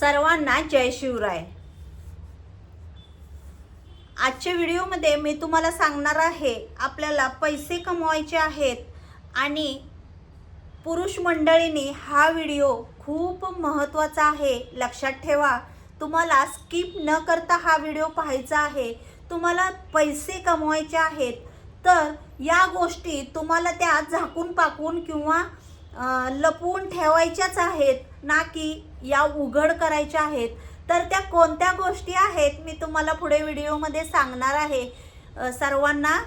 सर्वांना जय शिवराय. आजच्या व्हिडिओमध्ये मी तुम्हाला सांगणार आहे आपल्याला पैसे कमवायचे आहेत आणि पुरुष मंडळींनी हा व्हिडिओ खूप महत्त्वाचा आहे. लक्षात ठेवा तुम्हाला स्किप न करता हा व्हिडिओ पाहायचा आहे. तुम्हाला पैसे कमवायचे आहेत तर या गोष्टी तुम्हाला त्या झाकून पाकून किंवा लपवून ठेवायच्याच आहेत. ना की या उघड करायच्या आहेत तर त्या कोणत्या गोष्टी आहेत मी तुम्हाला पुढे व्हिडिओमध्ये सांगणार आहे. सर्वांना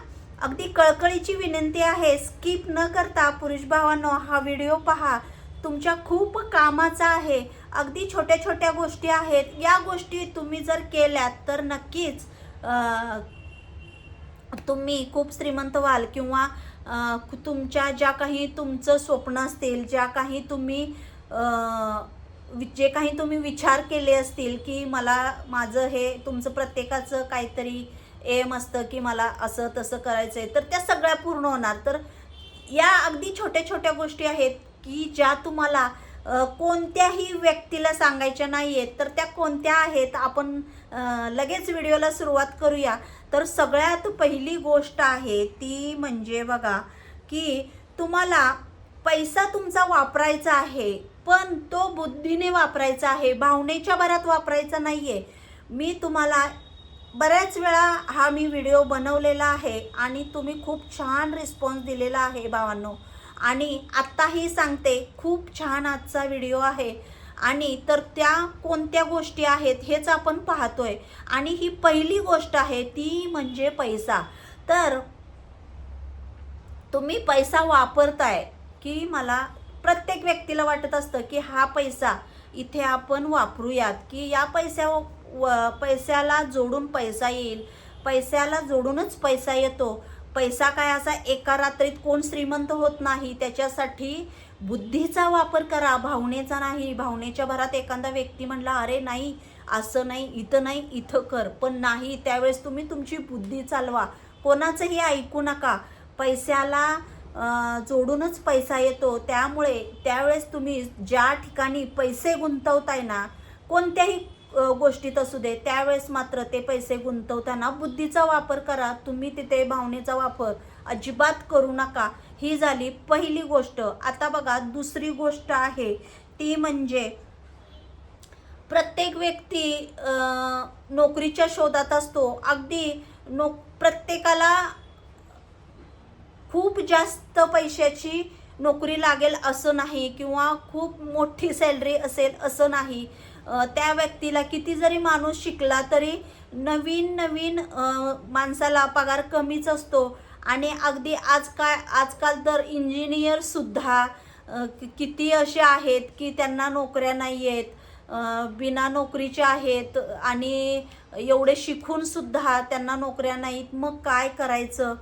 अगदी कळकळीची विनंती आहे स्किप न करता पुरुष भावांनो हा व्हिडिओ पहा. तुमच्या खूप कामाचा आहे अगदी छोट्या छोट्या गोष्टी आहेत. या गोष्टी तुम्ही जर केल्यात तर नक्कीच तुम्ही खूप श्रीमंत व्हाल किंवा तुमच्या ज्या काही तुमचं स्वप्न असतील ज्या काही तुम्ही जे काही तुम्ही विचार केले असतील की मला माझं हे तुमचं प्रत्येकाचं काहीतरी एम असतं की मला असं तसं करायचं आहे तर त्या सगळ्या पूर्ण होणार. तर या अगदी छोट्या छोट्या गोष्टी आहेत की ज्या तुम्हाला कोणत्याही व्यक्तीला सांगायच्या नाही आहेत तर त्या कोणत्या आहेत आपण लगेच व्हिडिओला सुरुवात करूया. तर सगळ्यात पहिली गोष्ट आहे ती म्हणजे बघा की तुम्हाला पैसा तुमचा वापरायचा आहे पण तो बुद्धीने वापरायचा आहे भावनेच्या भरात वापरायचा नाही आहे मी तुम्हाला बऱ्याच वेळा हा मी व्हिडिओ बनवलेला आहे आणि तुम्ही खूप छान रिस्पॉन्स दिलेला आहे भावांनो. आणि आत्ताही सांगते खूप छान आजचा व्हिडिओ आहे. आणि तर त्या कोणत्या गोष्टी आहेत हेच आपण पाहतोय. आणि ही पहिली गोष्ट आहे ती म्हणजे पैसा. तर तुम्ही पैसा वापरताय की मला प्रत्येक व्यक्तीला वाटत असतं की हा पैसा इथे आपण वापरूयात की या पैसा व- पैशाला जोडून पैसा येईल. पैशाला जोडूनच पैसा येतो. पैसा काय असा एका रात्रीत कोण श्रीमंत होत नाही त्याच्यासाठी बुद्धीचा वापर करा भावनेचा नाही. भावनेच्या भरात एखादा व्यक्ती म्हणला अरे नाही असं नाही इथं नाही इथं कर. पण नाही त्यावेळेस तुम्ही तुमची बुद्धी चालवा. कोणाचंही ऐकू नका. पैशाला जोडूनच पैसा येतो. त्यामुळे त्यावेळेस तुम्ही ज्या ठिकाणी पैसे गुंतवताय ना कोणत्याही गोष्टीत असू दे त्यावेळेस मात्र ते पैसे गुंतवताना बुद्धीचा वापर करा. तुम्ही तिथे भावनेचा वापर अजिबात करू नका. ही झाली पहिली गोष्ट. आता बघा दुसरी गोष्ट आहे. ती म्हणजे प्रत्येक व्यक्ती नोकरीच्या शोधात असतो. अगदी नो प्रत्येकाला खूप जास्त पैशाची नोकरी लागेल असं नाही किंवा खूप मोठी सॅलरी असेल असं नाही. त्या व्यक्तीला किती जरी माणूस शिकला तरी नवीन नवीन माणसाला पगार कमीच असतो. आणि अगदी आजकाल आजकाल तर इंजिनियरसुद्धा किती असे आहेत की त्यांना नोकऱ्या नाही आहेत बिना नोकरीचे आहेत आणि एवढे शिकूनसुद्धा त्यांना नोकऱ्या नाहीत. मग काय करायचं?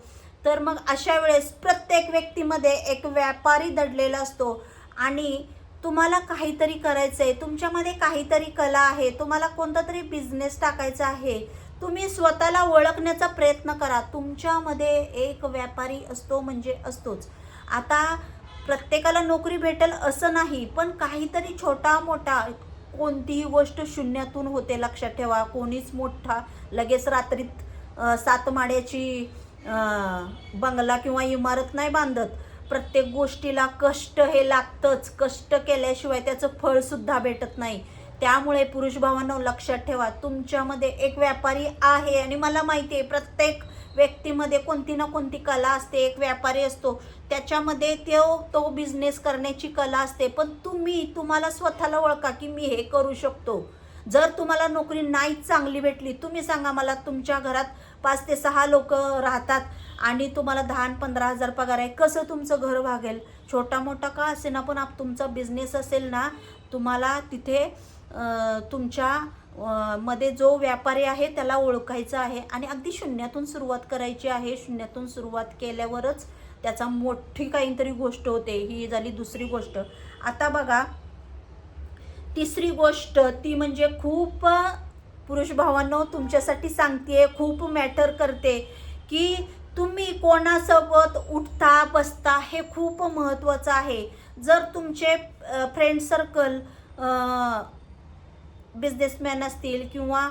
तर मग अशा वेळेस प्रत्येक व्यक्तीमध्ये एक व्यापारी दडलेला असतो. आणि तुम्हाला काहीतरी करायचं आहे तुमच्यामध्ये काहीतरी कला आहे तुम्हाला कोणता तरी बिझनेस टाकायचा आहे तुम्ही स्वतःला ओळखण्याचा प्रयत्न करा. तुमच्यामध्ये एक व्यापारी असतो म्हणजे असतोच. आता प्रत्येकाला नोकरी भेटेल असं नाही पण काहीतरी छोटा मोठा कोणतीही गोष्ट शून्यातून होते लक्षात ठेवा. कोणीच मोठा लगेच रात्रीत सातमाड्याची सात माड्याची बंगला किंवा इमारत नाही बांधत. प्रत्येक गोष्टीला कष्ट हे लागतंच. कष्ट केल्याशिवाय त्याचं फळसुद्धा भेटत नाही. त्यामुळे पुरुष भावांना लक्षात ठेवा तुमच्यामध्ये एक व्यापारी आहे आणि मला माहिती आहे प्रत्येक व्यक्तीमध्ये कोणती ना कोणती कला असते. एक व्यापारी असतो. त्याच्यामध्ये तो तो बिझनेस करण्याची कला असते. पण तुम्ही तुम्हाला स्वतःला ओळखा की मी हे करू शकतो. जर तुम्हाला नोकरी नाही चांगली भेटली तुम्ही सांगा मला तुमच्या घरात पाच ते सहा लोक राहतात आणि तुम्हाला दहा आणि पंधरा हजार पगार आहे. कसं तुमचं घर भागेल? छोटा मोठा का असे ना पण आप तुमचा बिझनेस असेल ना तुम्हाला तिथे तुमच्या मध्ये जो व्यापारी आहे त्याला ओळखायचं आहे. आणि अगदी शून्यातून सुरुवात करायची आहे. शून्यातून सुरुवात केल्यावरच त्याचा मोठी काहीतरी गोष्ट होते. ही झाली दुसरी गोष्ट. आता बघा तिसरी गोष्ट ती म्हणजे खूप पुरुष भावांनो तुमच्यासाठी सांगते खूप मॅटर करते की तुम्ही कोणासोबत उठता बसता हे खूप महत्त्वाचं आहे. जर तुमचे फ्रेंड सर्कल बिझनेसमॅन असतील किंवा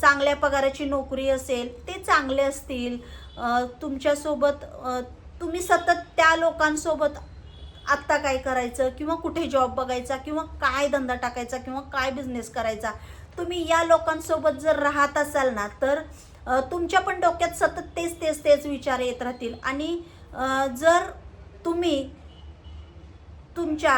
चांगल्या पगाराची नोकरी असेल ते चांगले असतील. तुमच्यासोबत तुम्ही सतत त्या लोकांसोबत आत्ता काय करायचं किंवा कुठे जॉब बघायचा किंवा काय धंदा टाकायचा किंवा काय बिझनेस करायचा. तुम्ही या लोकांसोबत जर राहत असाल ना तर तुमच्या पण डोक्यात सतत तेच तेच तेच विचार येत राहतील. आणि जर तुम्ही तुमच्या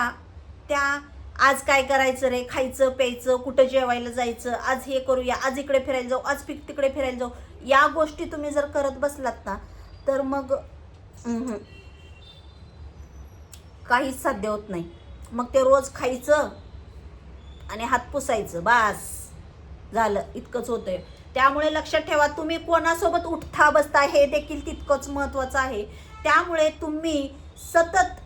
त्या आज काय करायचं रे खायचं प्यायचं कुठं जेवायला जायचं आज हे करूया आज इकडे फिरायला जाऊ आज पिक तिकडे फिरायला जाऊ या गोष्टी तुम्ही जर करत बसलात ना तर मग काहीच साध्य होत नाही. मग ते रोज खायचं आणि हात पुसायचं. बास. झालं. इतकंच होतंय. त्यामुळे लक्षात ठेवा तुम्ही कोणासोबत उठता बसता हे देखील तितकंच महत्त्वाचं आहे. त्यामुळे तुम्ही सतत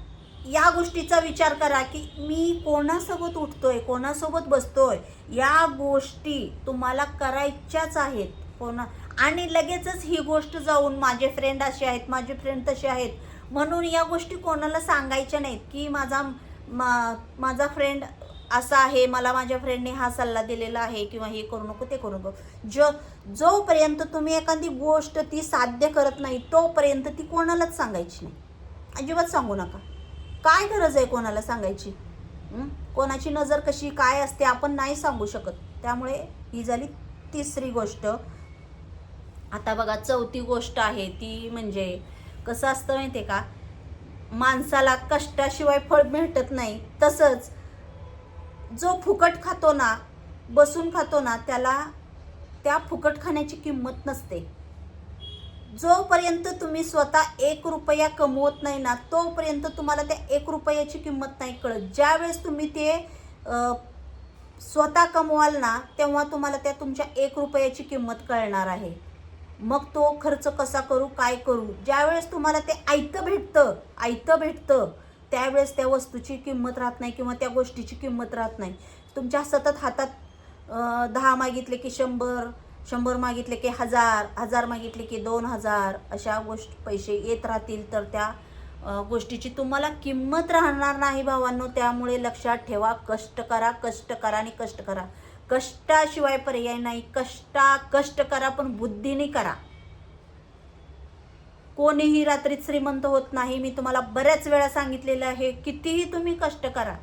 या गोष्टीचा विचार करा की मी कोणासोबत उठतोय कोणासोबत बसतोय या गोष्टी तुम्हाला करायच्याच आहेत. कोणा आणि लगेचच ही गोष्ट जाऊन माझे फ्रेंड असे आहेत माझे फ्रेंड तसे आहेत. म्हणून या गोष्टी कोणाला सांगायच्या नाहीत की माझा मा माझा फ्रेंड असा आहे मला माझ्या फ्रेंडने हा सल्ला दिलेला आहे किंवा हे करू नको ते करू नको. जो जोपर्यंत तुम्ही एखादी गोष्ट ती साध्य करत नाही तोपर्यंत ती कोणालाच सांगायची नाही. अजिबात सांगू नका. काय गरज आहे कोणाला सांगायची? कोणाची नजर कशी काय असते आपण नाही सांगू शकत. त्यामुळे ही झाली तिसरी गोष्ट. आता बघा चौथी गोष्ट आहे ती म्हणजे कसं असतं माहिती आहे का? माणसाला कष्टाशिवाय फळ भेटत नाही. तसंच जो फुकट खातो ना बसून खातो ना त्याला त्या फुकट खाण्याची किंमत नसते. जोपर्यंत तुम्ही स्वतः एक रुपया कमवत नाही ना तोपर्यंत तुम्हाला त्या एक रुपयाची किंमत नाही कळत. ज्यावेळेस तुम्ही ते स्वतः कमवाल ना तेव्हा तुम्हाला त्या तुमच्या एक रुपयाची किंमत कळणार आहे. मग तो खर्च कसा करू काय करू? ज्यावेळेस तुम्हाला ते आयतं भेटतं आयतं भेटतं त्यावेळेस त्या वस्तूची किंमत राहत नाही किंवा त्या गोष्टीची किंमत राहत नाही. तुमच्या सतत हातात दहा मागितले की शंभर शंभर मागितले की हजार हजार मागितले की दोन हजार अशा गोष्ट पैसे येत राहतील तर त्या गोष्टीची तुम्हाला किंमत राहणार नाही भावांनो. त्यामुळे लक्षात ठेवा कष्ट करा कष्ट करा आणि कष्ट करा. कष्टाशिवाय पर्याय नाही. कष्टा कष्ट करा पण बुद्धीने करा. कोणीही रात्रीत श्रीमंत होत नाही. मी तुम्हाला बऱ्याच वेळा सांगितलेलं आहे. कितीही तुम्ही कष्ट करा.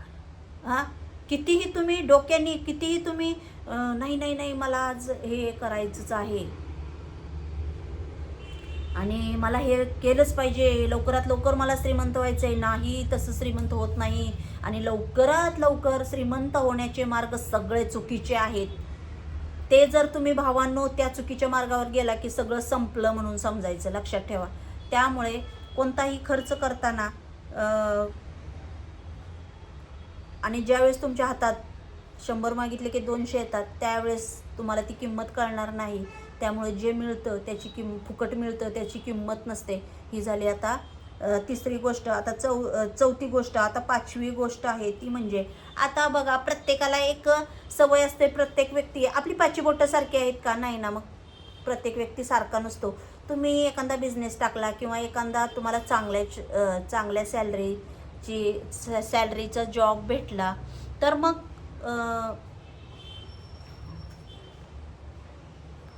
हां? कितीही तुम्ही डोक्याने कितीही तुम्ही नाही नाही नाही मला आज हे करायचंच आहे. आणि मला हे केलंच पाहिजे. लवकरात लवकर मला श्रीमंत व्हायचं आहे नाही तसं श्रीमंत होत नाही. आणि लवकरात लवकर श्रीमंत होण्याचे मार्ग सगळे चुकीचे आहेत. ते जर तुम्ही भावांनो त्या चुकीच्या मार्गावर गेला की सगळं संपलं म्हणून समजायचं लक्षात ठेवा. त्यामुळे कोणताही खर्च करताना आणि ज्यावेळेस तुमच्या हातात शंभर मागितले की दोनशे येतात त्यावेळेस तुम्हाला ती किंमत कळणार नाही. त्यामुळे जे मिळतं त्याची किंम फुकट मिळतं त्याची किंमत नसते. ही झाली आता तिसरी गोष्ट आता चौ चौथी गोष्ट आता पाचवी गोष्ट आहे ती म्हणजे आता बघा प्रत्येकाला एक सवय असते. प्रत्येक व्यक्ती आपली पाचवी बोटं सारखी आहेत का? नाही ना मग. प्रत्येक व्यक्ती सारखा नसतो. तुम्ही एखादा बिझनेस टाकला किंवा एखादा तुम्हाला चांगल्या चांगल्या सॅलरीची सॅलरीचा जॉब भेटला तर मग